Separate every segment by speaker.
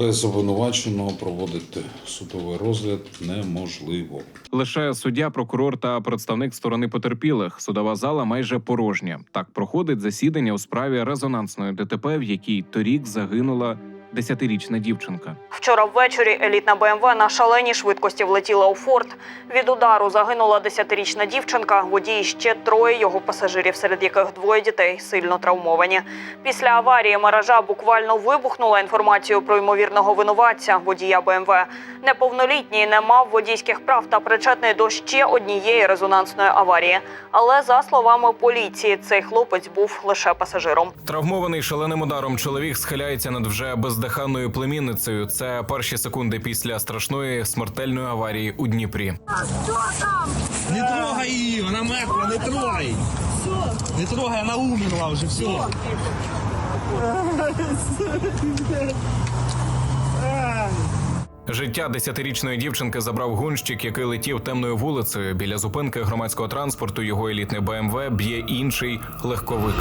Speaker 1: Без обвинуваченого проводити судовий розгляд неможливо.
Speaker 2: Лише суддя, прокурор та представник сторони потерпілих. Судова зала майже порожня. Так проходить засідання у справі резонансної ДТП, в якій торік загинула десятирічна дівчинка.
Speaker 3: Вчора ввечері елітна БМВ на шаленій швидкості влетіла у форт. Від удару загинула десятирічна дівчинка, водій ще троє його пасажирів, серед яких двоє дітей сильно травмовані. Після аварії мережа буквально вибухнула інформацію про ймовірного винуватця водія БМВ. Неповнолітній не мав водійських прав та причетний до ще однієї резонансної аварії. Але за словами поліції, цей хлопець був лише пасажиром.
Speaker 2: Травмований шаленим ударом чоловік схиляється над вже бездиханною племінницею. Це перші секунди після страшної смертельної аварії у Дніпрі.
Speaker 4: Не трогай її, вона мертва, не трогай. Не трогай, вона умерла вже, все.
Speaker 2: Життя десятирічної дівчинки забрав гонщик, який летів темною вулицею. Біля зупинки громадського транспорту його елітний БМВ б'є інший легковик.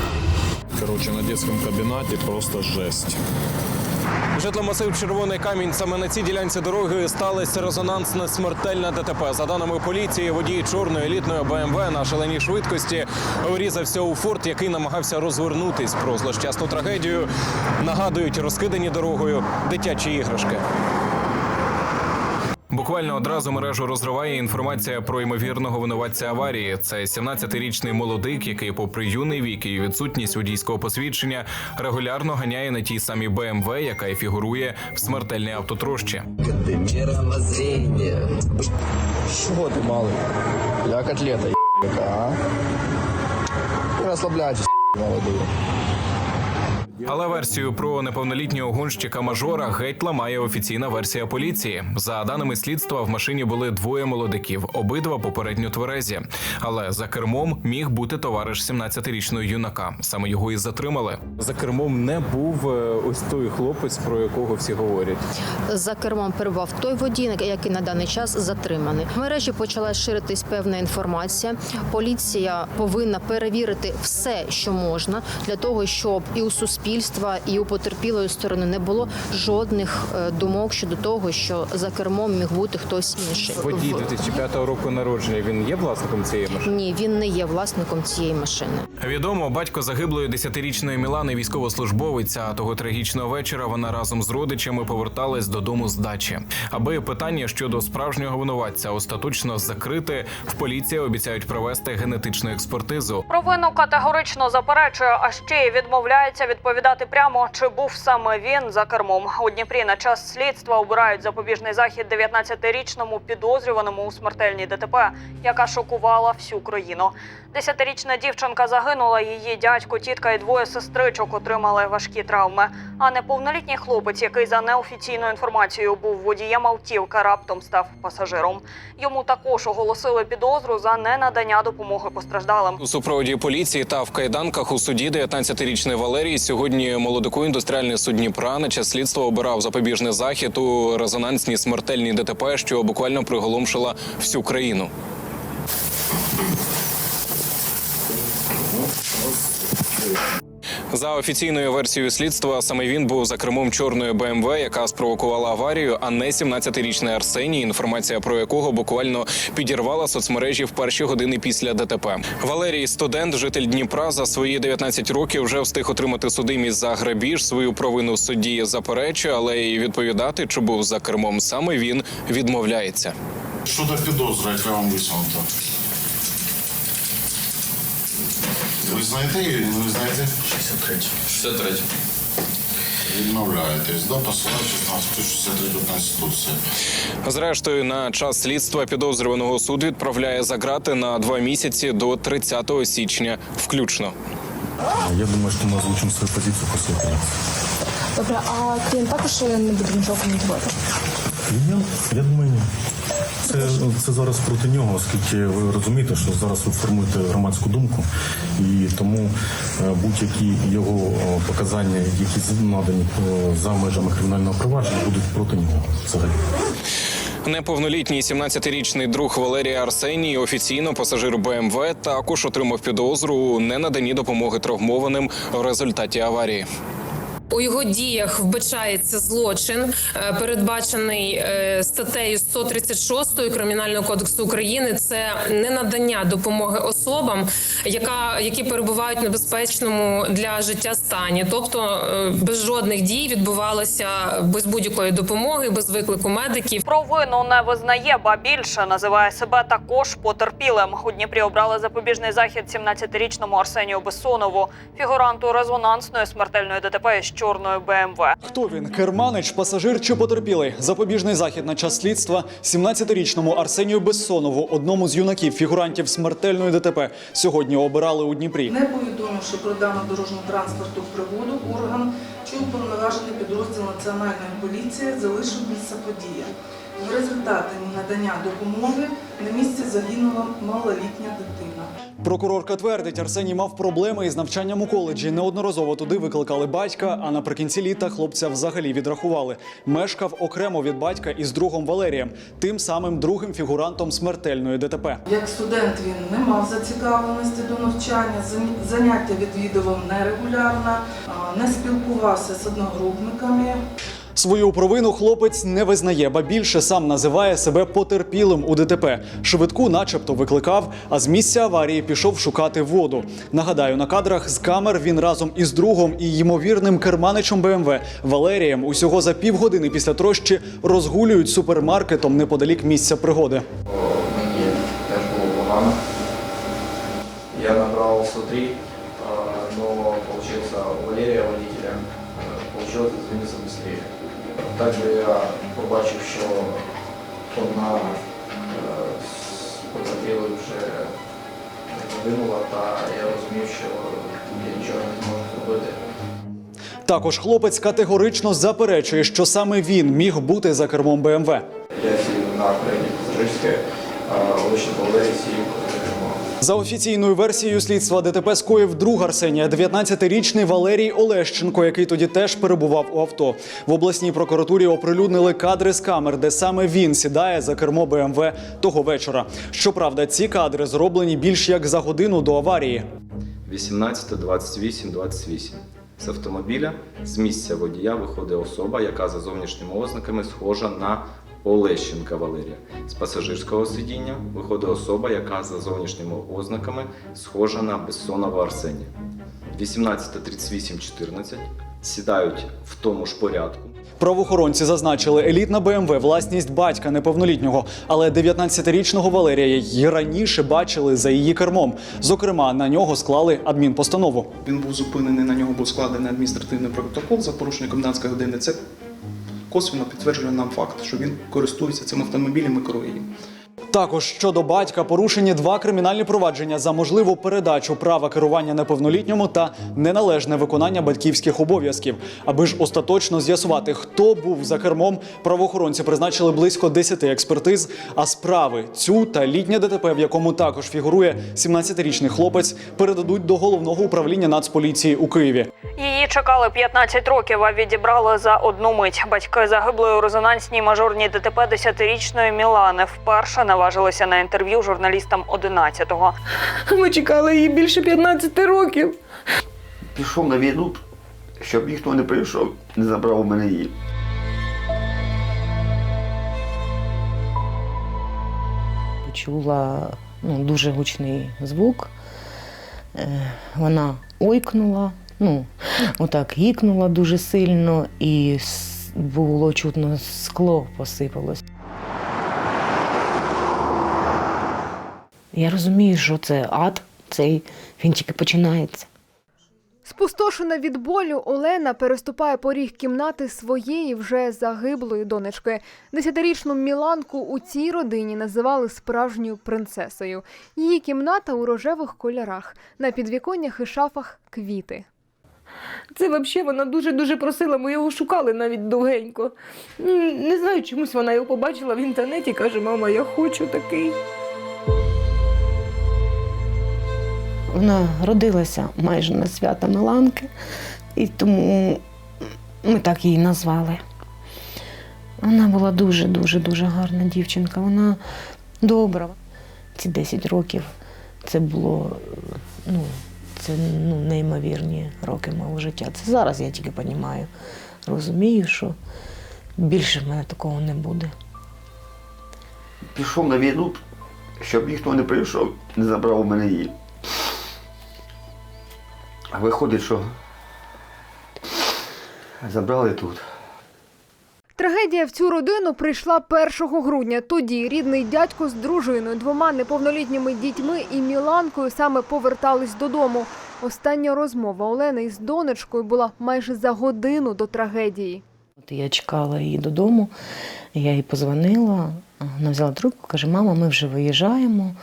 Speaker 5: Короче, на детском кабинете просто жесть.
Speaker 2: Житломасив Червоний камінь. Саме на цій ділянці дороги сталася резонансна смертельна ДТП. За даними поліції, водій чорної елітної БМВ на шаленій швидкості врізався у форт, який намагався розвернутись. Про злощасну трагедію нагадують розкидані дорогою дитячі іграшки. Буквально одразу мережу розриває інформація про ймовірного винуватця аварії. Це 17-річний молодик, який, попри юний вік і відсутність водійського посвідчення, регулярно ганяє на тій самій БМВ, яка й фігурує в смертельній автотрощі.
Speaker 6: Мировоззрение.
Speaker 7: Чего ты, малый? Я котлета, ебака, а? Не расслабляйтесь, молодые.
Speaker 2: Але версію про неповнолітнього гонщика мажора геть ламає офіційна версія поліції. За даними слідства, в машині були двоє молодиків, обидва попередньо тверезі. Але за кермом міг бути товариш 17-річного юнака. Саме його і затримали. За кермом не був е, ось той хлопець, про якого всі говорять.
Speaker 8: За кермом перебував той водій, який на даний час затриманий. В мережі почала ширитись певна інформація. Поліція повинна перевірити все, що можна, для того, щоб і у суспільства, і у потерпілої сторони не було жодних е, думок щодо того, що за кермом міг бути хтось інший.
Speaker 2: Водій
Speaker 8: В-
Speaker 2: 2005 року народження. Він є власником цієї машини.
Speaker 8: Ні, він не є власником цієї машини.
Speaker 2: Відомо, батько загиблої десятирічної Мілани військовослужбовець. А того трагічного вечора вона разом з родичами поверталась додому з дачі. Аби питання щодо справжнього винуватця остаточно закрити, в поліції обіцяють провести генетичну експертизу.
Speaker 3: Провину категорично заперечує, а ще й відмовляється відповідати прямо, чи був саме він за кермом. У Дніпрі на час слідства обирають запобіжний захід 19-річному підозрюваному у смертельній ДТП, яка шокувала всю країну. Десятирічна дівчинка загинула. Її дядько, тітка і двоє сестричок отримали важкі травми. А неповнолітній хлопець, який за неофіційною інформацією був водієм автівки, раптом став пасажиром. Йому також оголосили підозру за ненадання допомоги постраждалим.
Speaker 2: У супроводі поліції та в кайданках у суді 19-річний Валерій сьогодні молодику індустріальний суд Дніпра на час слідства обирав запобіжний захід у резонансній смертельній ДТП, що буквально приголомшила всю країну. За офіційною версією слідства, саме він був за кермом чорної БМВ, яка спровокувала аварію, а не 17-річний Арсеній, інформація про якого буквально підірвала соцмережі в перші години після ДТП. Валерій, студент, житель Дніпра, за свої 19 років вже встиг отримати судимість за грабіж. Свою провину в суді заперечує, але і відповідати, чи був за кермом саме він відмовляється.
Speaker 9: Щодо підозри, яка вам висунута. Ви знаєте її? Ви знаєте?
Speaker 6: 63. 63.
Speaker 9: Відмовляєтесь, да, посилаючись на статтю 63 Конституції.
Speaker 2: Зрештою, на час слідства підозрюваного суд відправляє за грати на два місяці до 30 січня, включно.
Speaker 5: Я думаю, что мы озвучим свою позицию после операции.
Speaker 10: Добре, а клієнт також не буде нічого коментувати.
Speaker 5: Клієнт, я думаю, ні. Це, це зараз проти нього, оскільки ви розумієте, що зараз ви формуєте громадську думку, і тому е, будь-які його е, показання, які надані е, за межами кримінального провадження, будуть проти нього взагалі.
Speaker 2: Неповнолітній 17-річний друг Валерія Арсеній, офіційно пасажир БМВ, також отримав підозру у ненаданні допомоги травмованим в результаті аварії.
Speaker 11: У його діях вбачається злочин, е, передбачений е, статтею 136 Кримінального кодексу України. Це ненадання допомоги особам, яка які перебувають в небезпечному для життя стані, тобто е, без жодних дій відбувалося без будь-якої допомоги, без виклику медиків.
Speaker 3: Про вину не визнає, ба більше називає себе також потерпілим. У Дніпрі обрали запобіжний захід 17-річному Арсенію Бессонову, фігуранту резонансної смертельної ДТП із чорною БМВ.
Speaker 12: Хто він? Керманич, пасажир чи потерпілий? Запобіжний захід на час слідства 17-річному Арсенію Бессонову, одному з юнаків фігурантів смертельної ДТП, сьогодні обирали у Дніпрі.
Speaker 13: Не повідомивши про дану дорожню транспорту пригоду, орган чи уповноважений підрозділ Національної поліції залишив місце події. В результаті надання допомоги на місці загинула малолітня дитина.
Speaker 12: Прокурорка твердить, Арсеній мав проблеми із навчанням у коледжі. Неодноразово туди викликали батька, а наприкінці літа хлопця взагалі відрахували. Мешкав окремо від батька із другом Валерієм, тим самим другим фігурантом смертельної ДТП.
Speaker 13: Як студент він не мав зацікавленості до навчання, заняття відвідував нерегулярно, не спілкувався з одногрупниками,
Speaker 12: Свою провину хлопець не визнає, ба більше сам називає себе потерпілим у ДТП. Швидку, начебто, викликав, а з місця аварії пішов шукати воду. Нагадаю, на кадрах з камер він разом із другом і ймовірним керманичем БМВ Валерієм усього за півгодини після трощі розгулюють супермаркетом неподалік місця пригоди.
Speaker 7: Мені теж було погано. Я набрал 103, получилось извиниться быстрее. Также я побачив, що одна е, з потерпілих вже загинула, та я розумів, що я нічого не зможу зробити.
Speaker 12: Також хлопець категорично заперечує, що саме він міг бути за кермом БМВ.
Speaker 7: Я сів на переднє пасажирське, а лише Валерій сів за
Speaker 12: офіційною версією слідства ДТП скоїв друг Арсенія, 19-річний Валерій Олещенко, який тоді теж перебував у авто. В обласній прокуратурі оприлюднили кадри з камер, де саме він сідає за кермо БМВ того вечора. Щоправда, ці кадри зроблені більш як за годину до аварії.
Speaker 14: 18, 28, 28. З автомобіля з місця водія виходить особа, яка за зовнішніми ознаками схожа на Олещенка Валерія. З пасажирського сидіння виходить особа, яка за зовнішніми ознаками схожа на Бессонова Арсенія. 18, 38, 14 сідають в тому ж порядку.
Speaker 12: Правоохоронці зазначили, елітна БМВ – власність батька неповнолітнього, але 19-річного Валерія й раніше бачили за її кермом. Зокрема, на нього склали адмінпостанову.
Speaker 15: Він був зупинений, на нього був складений адміністративний протокол за порушення комендантської години. Це косвенно підтверджує нам факт, що він користується цим автомобілем і керує їм.
Speaker 12: Також щодо батька порушені два кримінальні провадження за можливу передачу права керування неповнолітньому та неналежне виконання батьківських обов'язків. Аби ж остаточно з'ясувати, хто був за кермом, правоохоронці призначили близько 10 експертиз. А справи цю та літнє ДТП, в якому також фігурує 17-річний хлопець, передадуть до головного управління Нацполіції у Києві.
Speaker 3: Її чекали 15 років, а відібрали за одну мить. Батьки загиблої у резонансній мажорній ДТП 10-річної Мілани вперше наважилися на інтерв'ю журналістам 11-го.
Speaker 11: Ми чекали її більше 15 років.
Speaker 16: Пішов на війну, щоб ніхто не прийшов, не забрав у мене її.
Speaker 17: Почула ну, дуже гучний звук. Е, Вона ойкнула, ну, отак гікнула дуже сильно, і було чутно, скло посипалось. Я розумію, що це ад, цей він тільки починається.
Speaker 18: Спустошена від болю, Олена переступає поріг кімнати своєї вже загиблої донечки. Десятирічну Міланку у цій родині називали справжньою принцесою. Її кімната у рожевих кольорах, на підвіконнях і шафах квіти.
Speaker 11: Це взагалі вона дуже-дуже просила, ми його шукали навіть довгенько. Не знаю, чомусь вона його побачила в інтернеті, каже, мама, я хочу такий.
Speaker 17: Вона родилася майже на свята Миланки, і тому ми так її назвали. Вона була дуже-дуже дуже гарна дівчинка. Вона добра. Ці 10 років це було, ну, це ну, неймовірні роки мого життя. Це зараз я тільки розумію, розумію, що більше в мене такого не буде.
Speaker 16: Пішов на війну, щоб ніхто не прийшов, не забрав у мене її. А виходить, що забрали тут.
Speaker 18: Трагедія в цю родину прийшла 1 грудня. Тоді рідний дядько з дружиною, двома неповнолітніми дітьми і Міланкою саме повертались додому. Остання розмова Олени із донечкою була майже за годину до трагедії.
Speaker 17: От я чекала її додому, я їй позвонила, вона взяла трубку, каже, мама, ми вже виїжджаємо.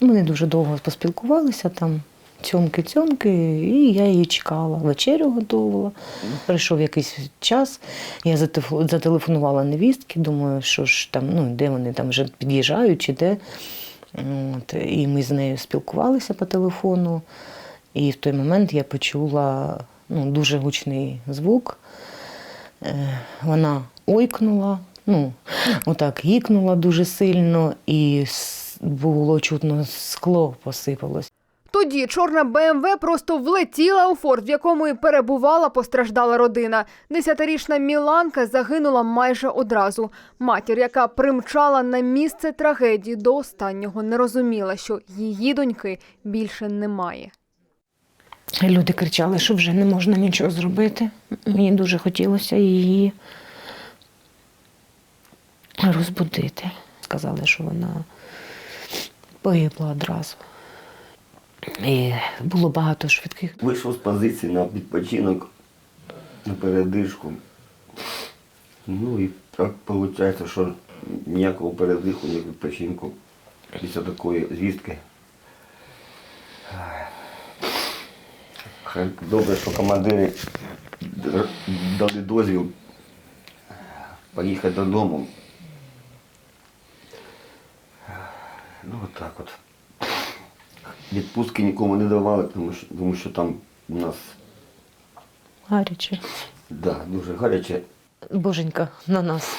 Speaker 17: Ми не дуже довго поспілкувалися там, цьомки-цьомки, і я її чекала, вечерю готувала. Прийшов якийсь час, я зателефонувала невістки, думаю, що ж там, ну, де вони там вже під'їжджають чи де. От, і ми з нею спілкувалися по телефону. І в той момент я почула ну, дуже гучний звук. Е, Вона ойкнула, ну, отак гікнула дуже сильно, і було чутно, скло посипалось.
Speaker 18: Тоді чорна БМВ просто влетіла у форт, в якому і перебувала постраждала родина. Десятирічна Міланка загинула майже одразу. Матір, яка примчала на місце трагедії до останнього, не розуміла, що її доньки більше немає.
Speaker 17: Люди кричали, що вже не можна нічого зробити. Мені дуже хотілося її розбудити. Сказали, що вона погибла одразу. І було багато швидких.
Speaker 16: Вийшов з позиції на відпочинок, на передишку. Ну і так виходить, що ніякого передиху, ні відпочинку після такої звістки. Добре, що командири дали дозвіл поїхати додому. Ну от так от. Відпустки нікому не давали, тому що, тому що там у нас
Speaker 17: Гаряче.
Speaker 16: да, дуже гаряче.
Speaker 17: Боженька на нас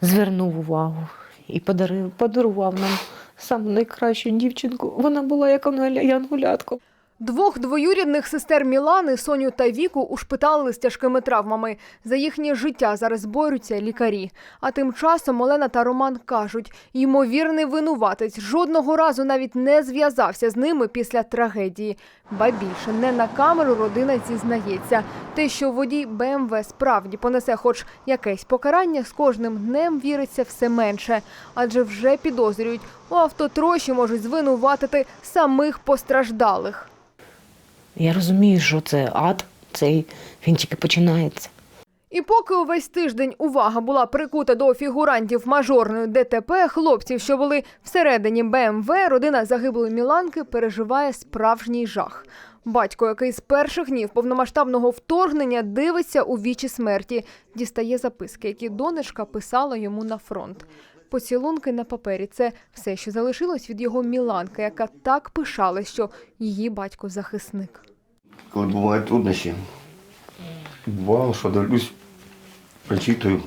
Speaker 17: звернув увагу і подарив, подарував нам саму найкращу дівчинку. Вона була як янгулятко.
Speaker 18: Двох двоюрідних сестер Мілани, Соню та Віку, ушпиталили з тяжкими травмами. За їхнє життя зараз борються лікарі. А тим часом Олена та Роман кажуть, ймовірний винуватець жодного разу навіть не зв'язався з ними після трагедії. Ба більше не на камеру родина зізнається. Те, що водій БМВ справді понесе хоч якесь покарання, з кожним днем віриться все менше, адже вже підозрюють, у автотрощі можуть звинуватити самих постраждалих.
Speaker 17: Я розумію, що це ад, цей він тільки починається.
Speaker 18: І поки увесь тиждень увага була прикута до фігурантів мажорної ДТП, хлопців, що були всередині БМВ, родина загиблої Міланки переживає справжній жах. Батько, який з перших днів повномасштабного вторгнення дивиться у вічі смерті, дістає записки, які донечка писала йому на фронт. Поцілунки на папері це все, що залишилось від його Міланки, яка так пишалась, що її батько захисник.
Speaker 16: Коли бувають труднощі, бувало, що дивлюсь, прочитую.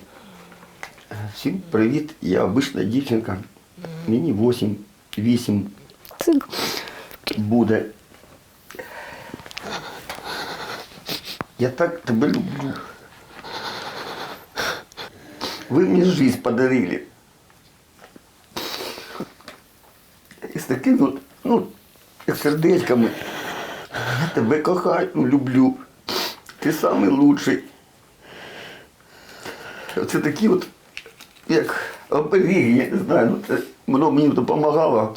Speaker 16: Всім привіт, я обична дівчинка. Мені 8, 8 буде. Я так тебе люблю. Ви мені жизнь подарили. Таким, от, ну, як сердечками. Я тебе кохаю, ну, люблю. Ти самий лучший. Це такі от, як оберіги, я не знаю, ну це воно мені допомагало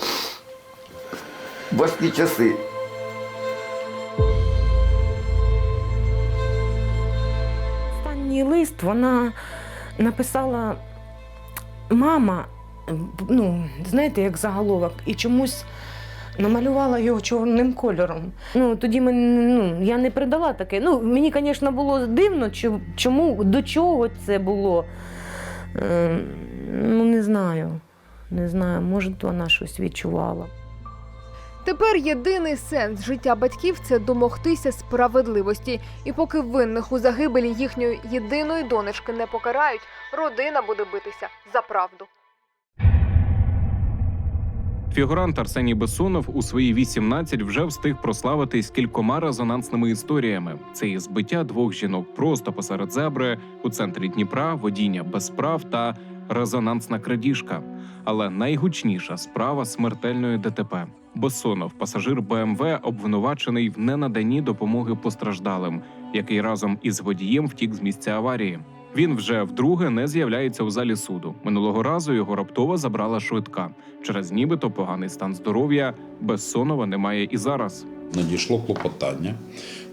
Speaker 16: в важкі часи.
Speaker 17: Останній лист вона написала мама, ну, знаєте, як заголовок, і чомусь намалювала його чорним кольором. Ну, тоді ми, ну, я не придала таке. Ну, мені, звісно, було дивно, чому, до чого це було. Е, ну, не знаю. Не знаю, може, вона щось відчувала.
Speaker 18: Тепер єдиний сенс життя батьків це домогтися справедливості. І поки винних у загибелі їхньої єдиної донечки не покарають, родина буде битися за правду.
Speaker 2: Фігурант Арсеній Бессонов у свої 18 вже встиг прославитись кількома резонансними історіями. Це і збиття двох жінок просто посеред зебри у центрі Дніпра, водіння без прав та резонансна крадіжка. Але найгучніша справа смертельної ДТП. Бессонов, пасажир БМВ, обвинувачений в ненаданні допомоги постраждалим, який разом із водієм втік з місця аварії. Він вже вдруге не з'являється у залі суду. Минулого разу його раптово забрала швидка. Через нібито поганий стан здоров'я Бессонова немає і зараз.
Speaker 1: Надійшло клопотання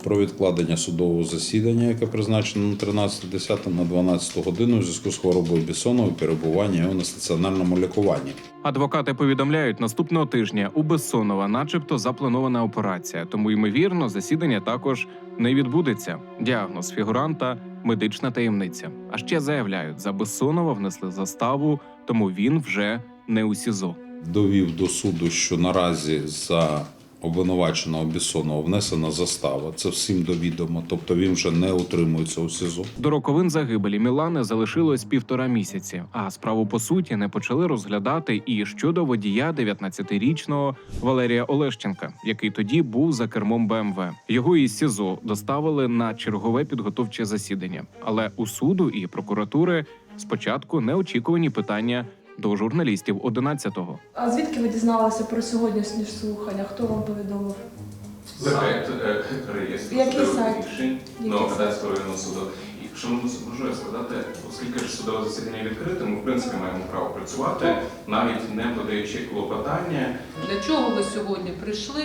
Speaker 1: про відкладення судового засідання, яке призначено на 13.10 на 12 годину у зв'язку з хворобою Бісонова і перебування його на стаціонарному лікуванні.
Speaker 2: Адвокати повідомляють, наступного тижня у Бессонова, начебто, запланована операція, тому ймовірно, засідання також не відбудеться. Діагноз фігуранта медична таємниця. А ще заявляють, за Бессонова внесли заставу, тому він вже не у СІЗО.
Speaker 1: Довів до суду, що наразі за обвинуваченого Бісонова внесена застава. Це всім довідомо, тобто він вже не утримується у СІЗО.
Speaker 2: До роковин загибелі Мілани залишилось півтора місяці, а справу по суті не почали розглядати і щодо водія 19-річного Валерія Олещенка, який тоді був за кермом БМВ. Його із СІЗО доставили на чергове підготовче засідання. Але у суду і прокуратури спочатку неочікувані питання до журналістів 11-го.
Speaker 10: А звідки ви дізналися про сьогоднішнє слухання? Хто вам повідомив?
Speaker 2: Сайт реєстру
Speaker 10: Який
Speaker 2: судових
Speaker 10: сайт?
Speaker 2: рішень
Speaker 10: Який
Speaker 2: районного суду. І що можу можу я сказати, оскільки ж судове засідання відкрите, ми в принципі маємо право працювати, навіть не подаючи клопотання.
Speaker 19: Для чого ви сьогодні прийшли?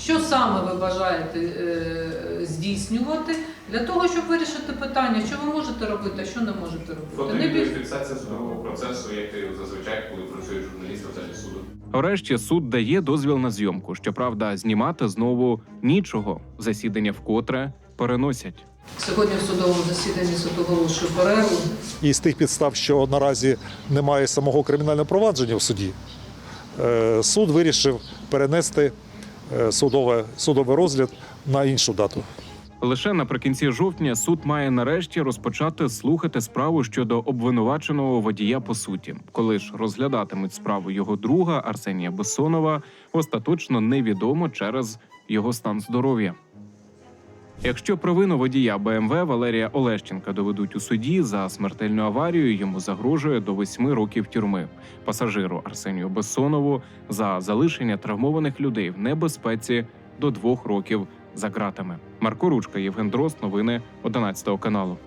Speaker 19: Що саме ви бажаєте е, здійснювати для того, щоб вирішити питання, що ви можете робити, а що не можете робити? Не більше.
Speaker 2: фіксація судового процесу, як і зазвичай, коли працюють журналісти в залі суду. Врешті суд дає дозвіл на зйомку. Щоправда, знімати знову нічого. Засідання вкотре переносять.
Speaker 19: Сьогодні в судовому засіданні суд оголошує перерву.
Speaker 20: І з тих підстав, що наразі немає самого кримінального провадження в суді, е, суд вирішив перенести е, судове, судовий розгляд на іншу дату.
Speaker 2: Лише наприкінці жовтня суд має нарешті розпочати слухати справу щодо обвинуваченого водія по суті. Коли ж розглядатимуть справу його друга Арсенія Бессонова, остаточно невідомо через його стан здоров'я. Якщо провину водія БМВ Валерія Олещенка доведуть у суді за смертельну аварію, йому загрожує до восьми років тюрми. Пасажиру Арсенію Бессонову за залишення травмованих людей в небезпеці до двох років за ґратами. Марко Ручка, Євген Дрозд, новини 11 каналу.